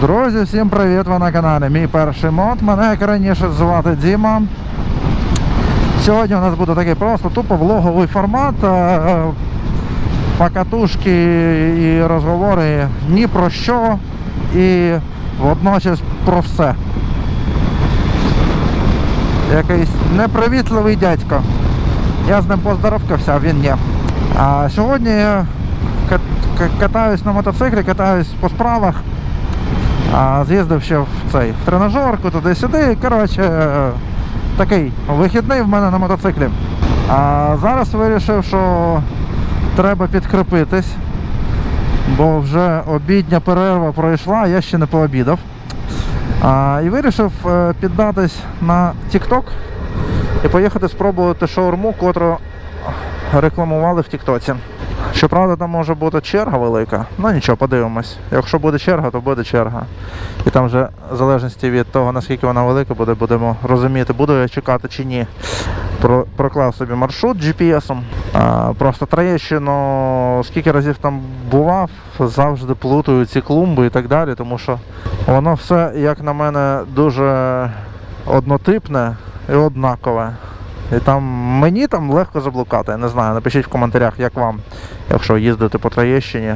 Друзі, всім привіт! Ви на каналі Мій перший мод. Мене як раніше звати Діма. Сьогодні у нас буде такий просто тупо влоговий формат. е, Покатушки і розговори ні про що і водночас про все. Якийсь непривітливий дядько. Я з ним поздоровкався, він ні. А сьогодні катаюсь на мотоциклі, катаюсь по справах. А, з'їздив ще в цей в тренажерку, туди-сюди. Коротше, е, такий вихідний в мене на мотоциклі. А зараз вирішив, що треба підкріпитись, бо вже обідня перерва пройшла, я ще не пообідав. А, і вирішив е, піддатись на TikTok і поїхати спробувати шаурму, котру рекламували в Тіктоці. Щоправда, там може бути черга велика. Ну нічого, подивимось. Якщо буде черга, то буде черга. І там вже в залежності від того, наскільки вона велика буде, будемо розуміти, буду я чекати чи ні. Про, проклав собі маршрут GPS-ом. Просто Троєщину, скільки разів там бував, завжди плутаю ці клумби і так далі, тому що воно все, як на мене, дуже однотипне і однакове. І там мені там легко заблукати. Не знаю. Напишіть в коментарях, як вам, якщо їздите по Троєщині,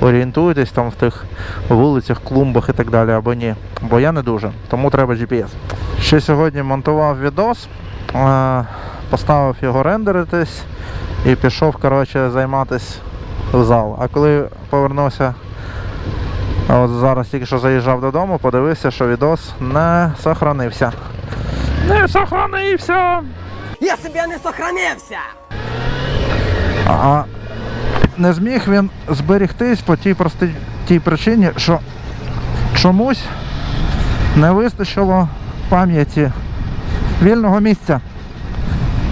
орієнтуєтесь там в тих вулицях, клумбах і так далі, або ні. Бо я не дуже, тому треба GPS. Ще сьогодні монтував відос, е, поставив його рендеритись і пішов коротше, займатися в зал. А коли повернувся, от зараз тільки що заїжджав додому, подивився, що відос не сохранився. Не сохранився! Я себе не сохранився! А не зміг він зберегтись по тій простій тій причині, що чомусь не вистачило пам'яті вільного місця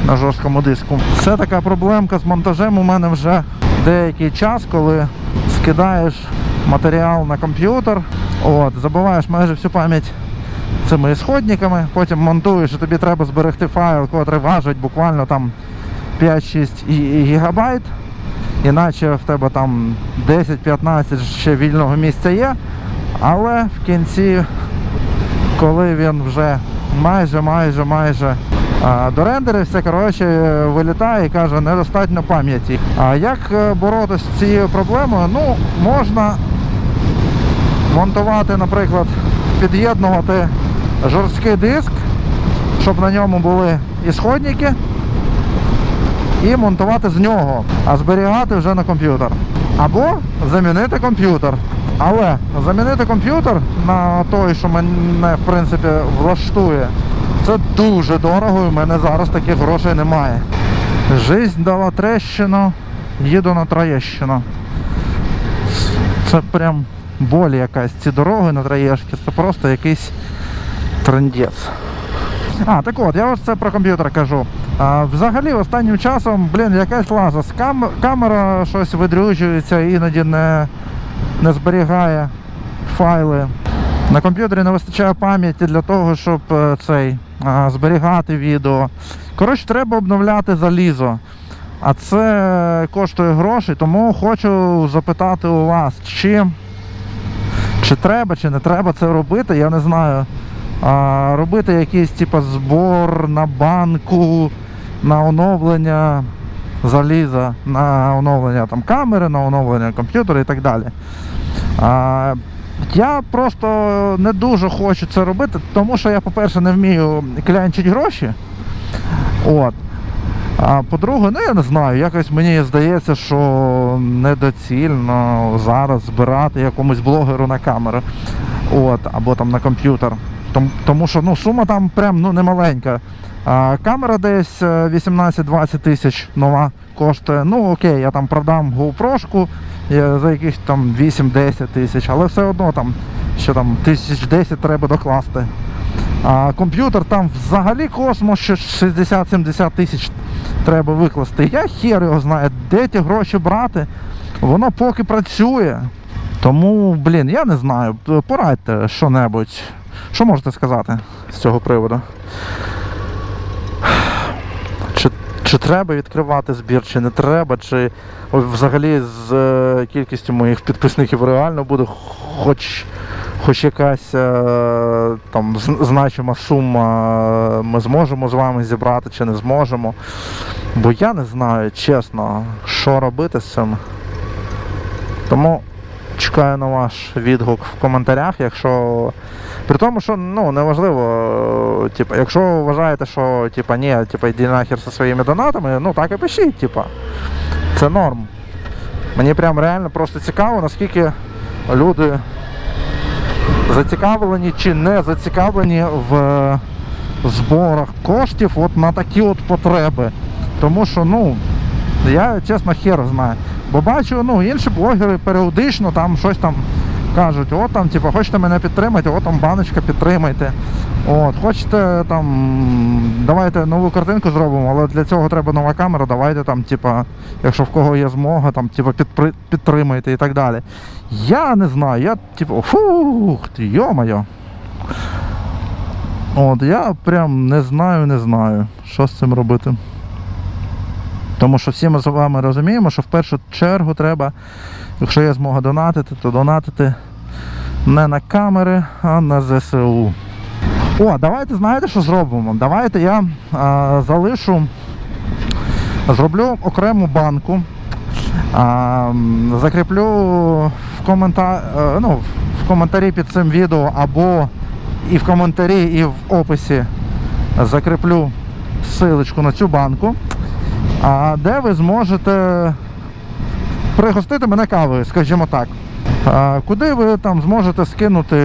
на жорсткому диску. Це така проблемка з монтажем у мене вже деякий час, коли скидаєш матеріал на комп'ютер, от, забуваєш майже всю пам'ять цими ісходниками, потім монтуєш, і тобі треба зберегти файл, котрий важить буквально там 5-6 і- і гігабайт, іначе в тебе там 10-15 ще вільного місця є, але в кінці, коли він вже майже, майже, майже дорендерився, коротше, вилітає і каже, недостатньо пам'яті. А як е, боротися з цією проблемою? Ну, можна монтувати, наприклад, під'єднувати жорсткий диск, щоб на ньому були ісходники, і монтувати з нього, а зберігати вже на комп'ютер. Або замінити комп'ютер. Але замінити комп'ютер на той, що мене в принципі влаштує, це дуже дорого, і в мене зараз таких грошей немає. Жизнь дала трещину, їду на Троєщину. Це прям боль якась. Ці дороги на Троєшки, це просто якийсь трендець. А, так от, я ось це про комп'ютер кажу. А, взагалі, останнім часом, блін, якась лаза. Кам... Камера щось видрюжується, іноді не, не зберігає файли. На комп'ютері не вистачає пам'яті для того, щоб е, цей, а, зберігати відео. Коротше, треба обновляти залізо. А це коштує грошей, тому хочу запитати у вас, чи, чи треба, чи не треба це робити, я не знаю. А, робити якийсь типу, збор на банку, на оновлення заліза, на оновлення там, камери, на оновлення комп'ютера і так далі. А, я просто не дуже хочу це робити, тому що я, по-перше, не вмію клянчити гроші. От. А по-друге, ну я не знаю, якось мені здається, що недоцільно зараз збирати якомусь блогеру на камеру. От, або там на комп'ютер. Том- Тому що ну, сума там прям ну, немаленька. А, камера десь е, 18-20 тисяч нова коштує. Ну окей, я там продам GoPro е, за якихось там 8-10 тисяч, але все одно там ще там тисяч 10 треба докласти. А комп'ютер там взагалі космос, що 60-70 тисяч треба викласти. Я хер його знаю, де ті гроші брати. Воно поки працює. Тому, блін, я не знаю. Порадьте що-небудь. Що можете сказати з цього приводу? Чи, чи треба відкривати збір, чи не треба, чи взагалі з е, кількістю моїх підписників реально буде хоч хоч якась е, там значима сума е, ми зможемо з вами зібрати чи не зможемо. Бо я не знаю, чесно, що робити з цим. Тому чекаю на ваш відгук в коментарях, якщо. При тому, що ну неважливо, типу, якщо вважаєте, що типу, ні, типу, йди нахер зі своїми донатами, ну так і пишіть, типу. Це норм. Мені прям реально просто цікаво, наскільки люди зацікавлені чи не зацікавлені в зборах коштів от на такі от потреби. Тому що, ну, я чесно хер знаю. Бо бачу, ну, інші блогери періодично там щось там кажуть, от там, типу, хочете мене підтримати, от там баночка підтримайте. От, хочете там, давайте нову картинку зробимо, але для цього треба нова камера, давайте там, типа, якщо в кого є змога, там, типа, підтримайте і так далі. Я не знаю, я типу, фух, йо-моє. От, я прям не знаю, не знаю, що з цим робити. Тому що всі ми з вами розуміємо, що в першу чергу треба, якщо є змога донатити, то донатити не на камери, а на ЗСУ. О, давайте знаєте, що зробимо? Давайте я а, залишу, зроблю окрему банку. А, закріплю в, комента... е, ну, в коментарі під цим відео або і в коментарі, і в описі закріплю ссылочку на цю банку, а, де ви зможете пригостити мене кавою, скажімо так. А, куди ви там зможете скинути,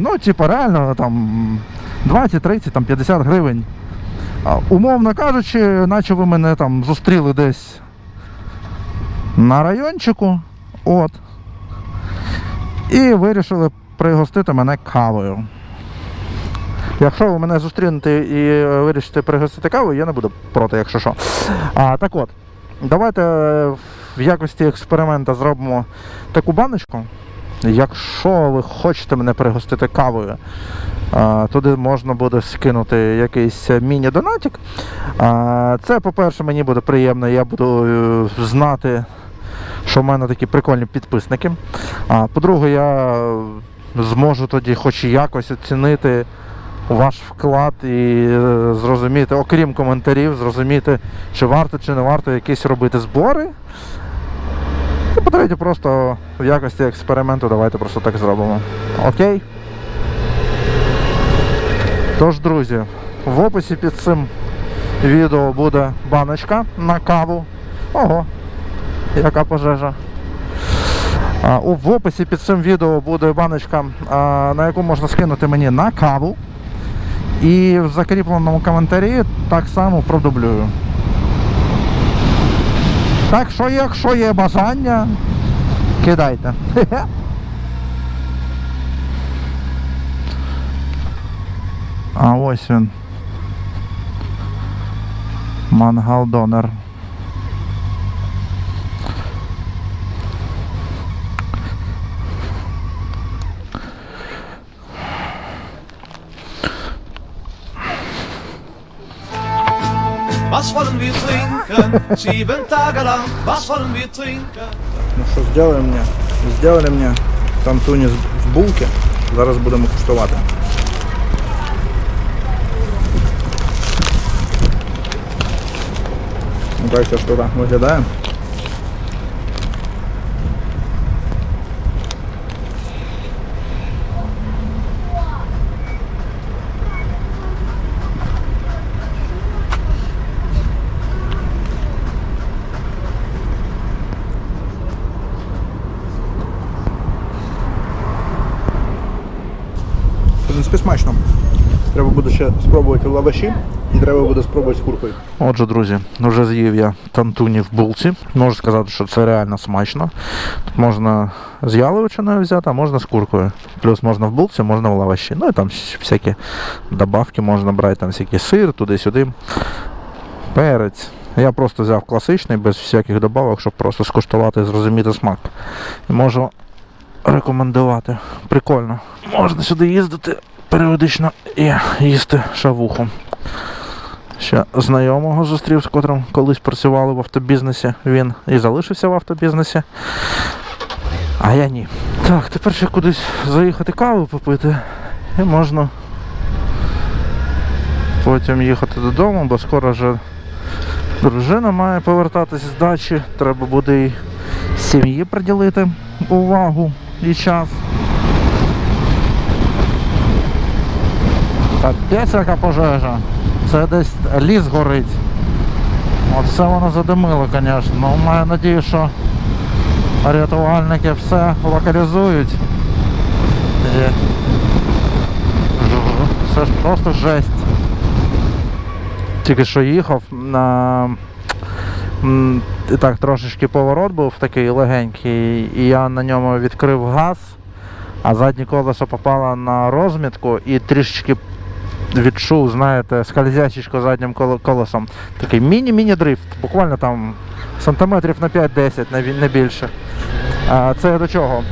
ну, типу, реально там 20, 30, там 50 гривень. А, умовно кажучи, наче ви мене там зустріли десь на райончику. От. І вирішили пригостити мене кавою. Якщо ви мене зустрінете і е, вирішите пригостити кавою, я не буду проти, якщо що. А, так от, давайте е, в якості експеримента зробимо таку баночку. Якщо ви хочете мене пригостити кавою, туди можна буде скинути якийсь е, міні-донатик. Це, по-перше, мені буде приємно, я буду знати, що в мене такі прикольні підписники. По-друге, я зможу тоді хоч якось оцінити ваш вклад і е, зрозуміти, окрім коментарів, зрозуміти, чи варто чи не варто якісь робити збори. І по-третє, просто в якості експерименту давайте просто так зробимо. Окей? Тож, друзі, в описі під цим відео буде баночка на каву. Ого, яка пожежа. В описі під цим відео буде баночка, на яку можна скинути мені на каву. І в закріпленому коментарі так само продублюю. Так що, якщо є бажання, кидайте. А ось він. Мангал Was wollen wir trinken? Sieben Tage lang, was wollen wir trinken? Ну що, зробили мені? Зробили мені тантуні з, з булки. Зараз будемо куштувати. Ну, Так це що так виглядає. Буде ще спробувати лаваші і треба буде спробувати з куркою. Отже, друзі, вже з'їв я тантуні в булці. Можу сказати, що це реально смачно. Тут можна з яловичиною взяти, а можна з куркою. Плюс можна в булці, можна в лаваші. Ну і там всякі добавки можна брати, там всякий сир, туди-сюди. Перець. Я просто взяв класичний, без всяких добавок, щоб просто скуштувати і зрозуміти смак. Можу рекомендувати. Прикольно. Можна сюди їздити періодично і їсти шавуху. Ще знайомого зустрів, з котрим колись працювали в автобізнесі. Він і залишився в автобізнесі. А я ні. Так, тепер ще кудись заїхати каву попити. І можна потім їхати додому, бо скоро вже дружина має повертатись з дачі. Треба буде і сім'ї приділити увагу і час. Капець яка пожежа. Це десь ліс горить. Оце воно задимило, звісно. Ну, маю надію, що рятувальники все локалізують. І... Це ж просто жесть. Тільки що їхав на. І так, трошечки поворот був такий легенький, і я на ньому відкрив газ, а заднє колесо попало на розмітку і трішечки відчув, знаєте, скользячечко заднім колесом. Такий міні-міні дрифт, буквально там сантиметрів на 5-10, не більше. Це до чого?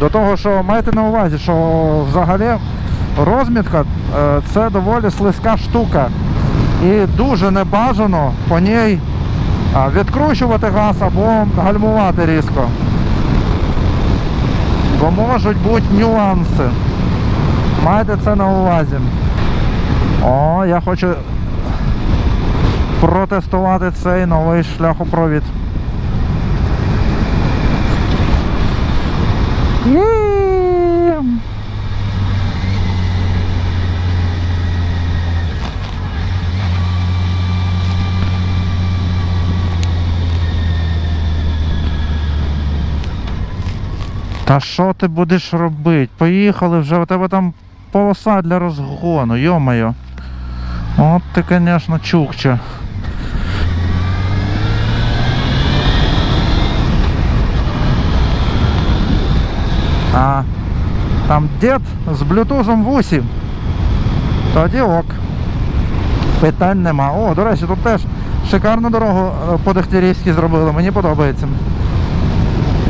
До того, що майте на увазі, що взагалі розмітка е, це доволі слизька штука. І дуже небажано по ній відкручувати газ або гальмувати різко. Бо можуть бути нюанси. Майте це на увазі. О, я хочу протестувати цей новий шляхопровід. Та що ти будеш робити? Поїхали вже, у тебе там полоса для розгону, йо-моє. От ти, звісно, чукче. А, там дід з блютузом 8. Тоді ок. Питань нема. О, до речі, тут теж шикарну дорогу е, по Дегтярівській зробили, мені подобається.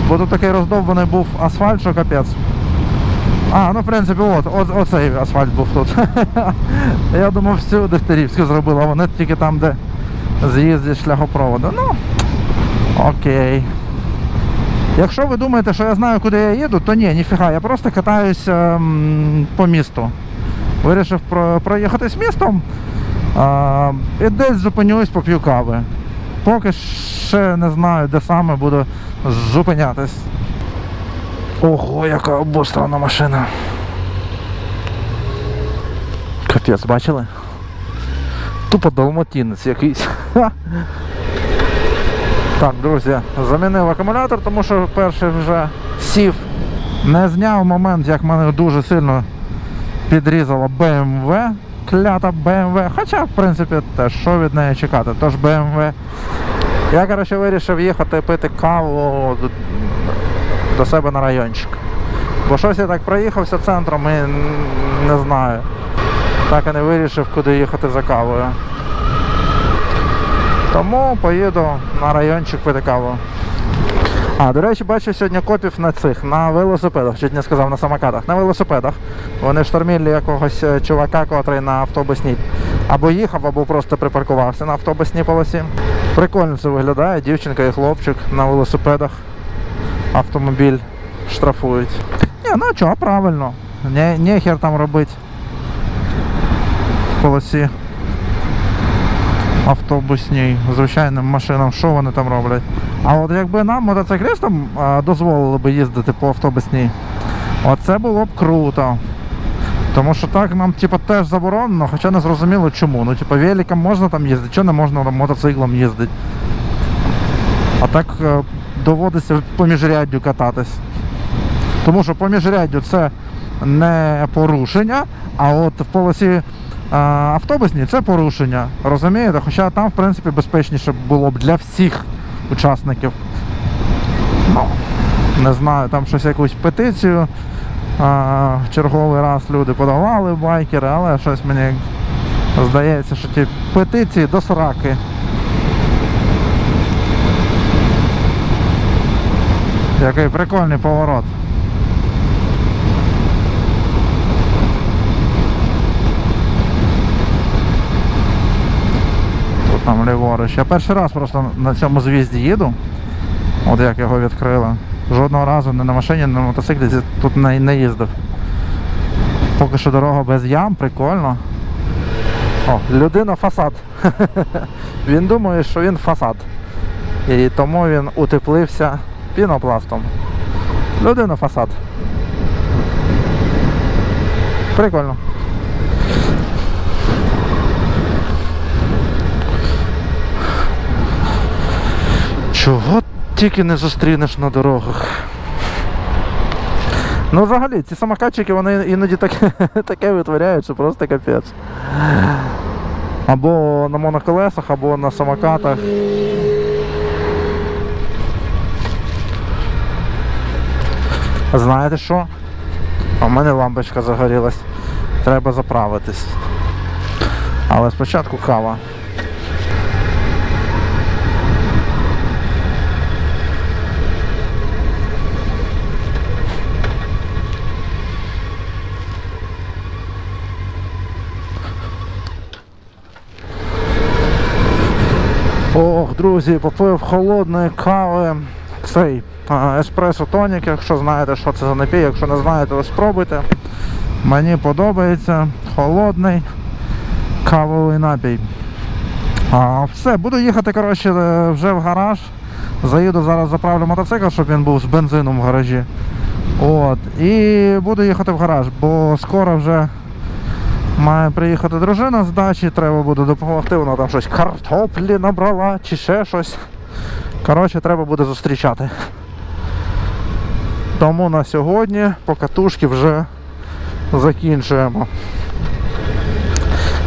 Бо тут такий роздовбаний був асфальт, що капець. А, ну в принципі, от, от оцей асфальт був тут. Я думав, всю Дегтярівську зробили, а вони тільки там, де з'їзді шляхопроводу. Ну, окей. Якщо ви думаєте, що я знаю, куди я їду, то ні, ніфіга, я просто катаюсь ем, по місту. Вирішив про, проїхатись містом а, і десь зупинюсь, поп'ю кави. Поки ще не знаю, де саме буду зупинятись. Ого, яка обострана машина. Капець, бачили? Тупо далматінець якийсь. Так, друзі, замінив акумулятор, тому що перший вже сів. Не зняв момент, як мене дуже сильно підрізала BMW, клята BMW. Хоча, в принципі, теж що від неї чекати, тож BMW. Я, коротше, вирішив їхати пити каву до, себе на райончик. Бо щось я так проїхався центром і не знаю. Так і не вирішив, куди їхати за кавою. Тому поїду на райончик пити каву. А, до речі, бачу сьогодні копів на цих, на велосипедах, чуть не сказав на самокатах, на велосипедах. Вони штормілі якогось е, чувака, котрий на автобусній або їхав, або просто припаркувався на автобусній полосі. Прикольно це виглядає, дівчинка і хлопчик на велосипедах. Автомобіль штрафують. Ні, ну чого, правильно. Не, нехер там робити в полосі автобусній, звичайним машинам, що вони там роблять. А от якби нам, мотоциклістам, дозволили би їздити по автобусній, оце було б круто. Тому що так нам типу, теж заборонено, хоча не зрозуміло чому. Ну, типу, великом можна там їздити, чого не можна мотоциклом їздити. А так е, доводиться по міжряддю кататись. Тому що по міжряддю це не порушення, а от в полосі а, автобусній це порушення. Розумієте? Хоча там, в принципі, безпечніше було б для всіх учасників. Ну, не знаю, там щось якусь петицію. А, в черговий раз люди подавали байкери, але щось мені здається, що ті петиції до сраки. Який прикольний поворот. Тут там ліворуч. Я перший раз просто на цьому звізді їду. От як його відкрили. Жодного разу не на машині, не на мотоциклі тут не, не їздив. Поки що дорога без ям, прикольно. О, людина фасад. він думає, що він фасад. І тому він утеплився пінопластом. Людина фасад. Прикольно. Чого тільки не зустрінеш на дорогах? Ну, взагалі, ці самокатчики вони іноді таке, таке витворяють, що просто капець. Або на моноколесах, або на самокатах. Знаєте що? В мене лампочка загорілась. Треба заправитись. Але спочатку кава. Ох, друзі, попив холодної кави. Цей еспресо тонік, якщо знаєте, що це за напій, якщо не знаєте, ви спробуйте. Мені подобається холодний кавовий напій. А, все, буду їхати коротше, е, вже в гараж. Заїду зараз заправлю мотоцикл, щоб він був з бензином в гаражі. От. І буду їхати в гараж, бо скоро вже Має приїхати дружина з дачі, треба буде допомогти, вона там щось картоплі набрала чи ще щось. Коротше, треба буде зустрічати. Тому на сьогодні покатушки вже закінчуємо.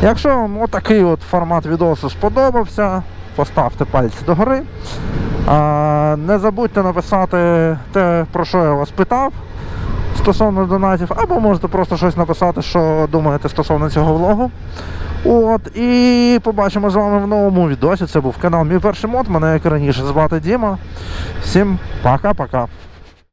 Якщо вам отакий от формат відосу сподобався, поставте пальці догори. А, не забудьте написати те, про що я вас питав стосовно донатів, або можете просто щось написати, що думаєте стосовно цього влогу. От, і побачимо з вами в новому відосі. Це був канал Мій перший мод. Мене як раніше звати Діма. Всім пока-пока.